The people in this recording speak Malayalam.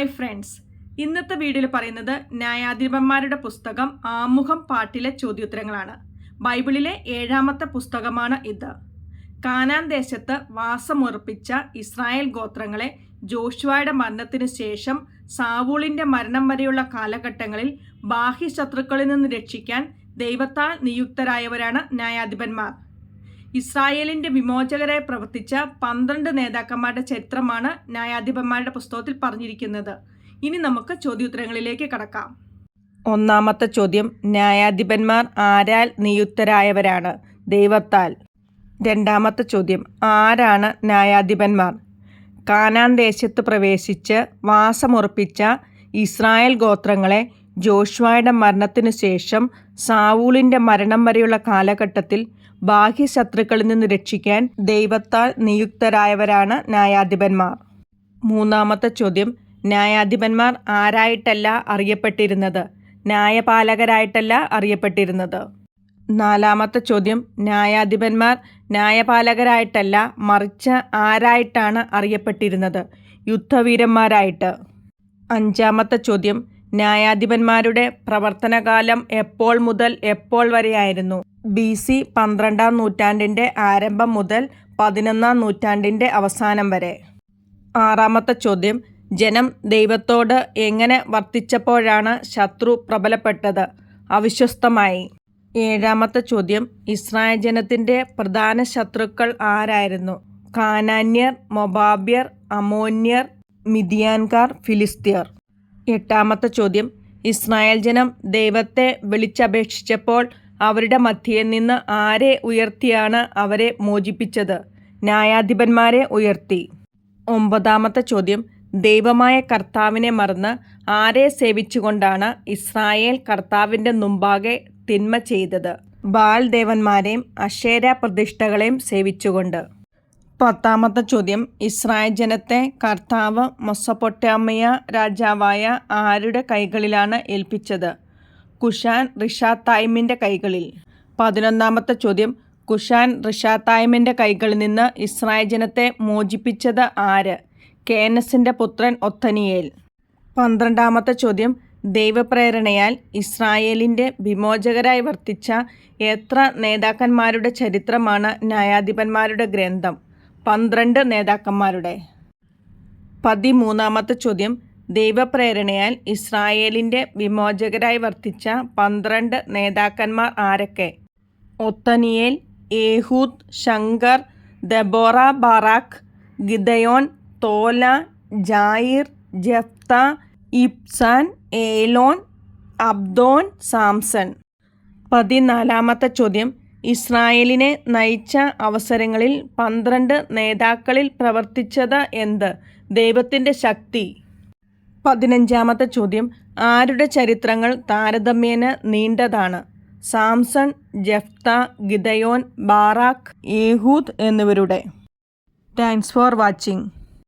ഹായ് ഫ്രണ്ട്സ് ഇന്നത്തെ വീഡിയോയിൽ പറയുന്നത് ന്യായാധിപന്മാരുടെ പുസ്തകം ആമുഖം പാട്ടിലെ ചോദ്യോത്തരങ്ങളാണ്. ബൈബിളിലെ ഏഴാമത്തെ പുസ്തകമാണ് ഇത്. കാനാൻ ദേശത്ത് വാസമുറപ്പിച്ച ഇസ്രായേൽ ഗോത്രങ്ങളെ ജോഷുവയുടെ മരണത്തിനു ശേഷം സാവൂളിന്റെ മരണം വരെയുള്ള കാലഘട്ടങ്ങളിൽ ബാഹ്യ ശത്രുക്കളിൽ നിന്ന് രക്ഷിക്കാൻ ദൈവത്താൽ നിയുക്തരായവരാണ് ന്യായാധിപന്മാർ. ഇസ്രായേലിന്റെ വിമോചകരായി പ്രവർത്തിച്ച പന്ത്രണ്ട് നേതാക്കന്മാരുടെ ചരിത്രമാണ് ന്യായാധിപന്മാരുടെ പുസ്തകത്തിൽ പറഞ്ഞിരിക്കുന്നത്. ഇനി നമുക്ക് ചോദ്യോത്തരങ്ങളിലേക്ക് കടക്കാം. ഒന്നാമത്തെ ചോദ്യം ന്യായാധിപന്മാർ ആരാൽ നിയുക്തരായവരാണ്? ദൈവത്താൽ. രണ്ടാമത്തെ ചോദ്യം ആരാണ് ന്യായാധിപന്മാർ? കാനാൻ ദേശത്ത് പ്രവേശിച്ച് വാസമുറപ്പിച്ച ഇസ്രായേൽ ഗോത്രങ്ങളെ ജോഷ്വായുടെ മരണത്തിനു ശേഷം സാവൂളിന്റെ മരണം വരെയുള്ള കാലഘട്ടത്തിൽ ബാഹ്യശത്രുക്കളിൽ നിന്ന് രക്ഷിക്കാൻ ദൈവത്താൽ നിയുക്തരായവരാണ് ന്യായാധിപന്മാർ. മൂന്നാമത്തെ ചോദ്യം ന്യായാധിപന്മാർ ആരായിട്ടല്ല അറിയപ്പെട്ടിരുന്നത്? ന്യായപാലകരായിട്ടല്ല അറിയപ്പെട്ടിരുന്നത്. നാലാമത്തെ ചോദ്യം ന്യായാധിപന്മാർ ന്യായപാലകരായിട്ടല്ല മറിച്ച് ആരായിട്ടാണ് അറിയപ്പെട്ടിരുന്നത്? യുദ്ധവീരന്മാരായിട്ട്. അഞ്ചാമത്തെ ചോദ്യം ന്യായാധിപന്മാരുടെ പ്രവർത്തനകാലം എപ്പോൾ മുതൽ എപ്പോൾ വരെയായിരുന്നു? ബി സി പന്ത്രണ്ടാം നൂറ്റാണ്ടിന്റെ ആരംഭം മുതൽ പതിനൊന്നാം നൂറ്റാണ്ടിന്റെ അവസാനം വരെ. ആറാമത്തെ ചോദ്യം ജനം ദൈവത്തോട് എങ്ങനെ വർത്തിച്ചപ്പോഴാണ് ശത്രു പ്രബലപ്പെട്ടത്? അവിശ്വസ്തമായി. ഏഴാമത്തെ ചോദ്യം ഇസ്രായേൽ ജനത്തിന്റെ പ്രധാന ശത്രുക്കൾ ആരായിരുന്നു? കാനാന്യർ മൊബാബ്യർ അമോന്യർ മിതിയാൻകാർ ഫിലിസ്തീർ. എട്ടാമത്തെ ചോദ്യം. ഇസ്രായേൽ ജനം ദൈവത്തെ വിളിച്ചപേക്ഷിച്ചപ്പോൾ അവരുടെ മധ്യയിൽ നിന്ന് ആരെ ഉയർത്തിയാണ് അവരെ മോചിപ്പിച്ചത്? ന്യായാധിപന്മാരെ ഉയർത്തി. ഒമ്പതാമത്തെ ചോദ്യം. ദൈവമായ കർത്താവിനെ മറന്ന് ആരെ സേവിച്ചുകൊണ്ടാണ് ഇസ്രായേൽ കർത്താവിന്റെ മുമ്പാകെ തിന്മ ചെയ്തത്? ബാൽ ദേവന്മാരെയും അക്ഷേര പ്രതിഷ്ഠകളെയും സേവിച്ചുകൊണ്ട്. പത്താമത്തെ ചോദ്യം. ഇസ്രായേൽ ജനത്തെ കർത്താവ് മൊസപ്പൊട്ടാമിയ രാജാവായ ആരുടെ കൈകളിലാണ് ഏൽപ്പിച്ചത്? കുഷാൻ റിഷാത്തായ്മിന്റെ കൈകളിൽ. പതിനൊന്നാമത്തെ ചോദ്യം. കുഷാൻ റിഷാത്തായ്മിന്റെ കൈകളിൽ നിന്ന് ഇസ്രായേൽ ജനത്തെ മോചിപ്പിച്ചത് ആര്? കേനസിന്റെ പുത്രൻ ഒത്തനിയേൽ. പന്ത്രണ്ടാമത്തെ ചോദ്യം. ദൈവപ്രേരണയാൽ ഇസ്രായേലിന്റെ വിമോചകരായി വർത്തിച്ച എത്ര നേതാക്കന്മാരുടെ ചരിത്രമാണ് ന്യായാധിപന്മാരുടെ ഗ്രന്ഥം? പന്ത്രണ്ട് നേതാക്കന്മാരുടെ. പതിമൂന്നാമത്തെ ചോദ്യം. ദൈവപ്രേരണയാൽ ഇസ്രായേലിന്റെ വിമോചകരായി വർത്തിച്ച പന്ത്രണ്ട് നേതാക്കന്മാർ ആരൊക്കെ? Othniel Ehud Shamgar Deborah Barak Gideon Tola Jair Jephthah Ibzan Elon Abdon Samson. പതിനാലാമത്തെ ചോദ്യം. ഇസ്രായേലിനെ നയിച്ച അവസരങ്ങളിൽ പന്ത്രണ്ട് നേതാക്കളിൽ പ്രവർത്തിച്ചത് എന്ത്? ദൈവത്തിന്റെ ശക്തി. പതിനഞ്ചാമത്തെ ചോദ്യം ആരുടെ ചരിത്രങ്ങൾ താരതമ്യേന നീണ്ടതാണ്? Samson Jephthah Gideon Barak Ehud എന്നിവരുടെ. Thanks for watching.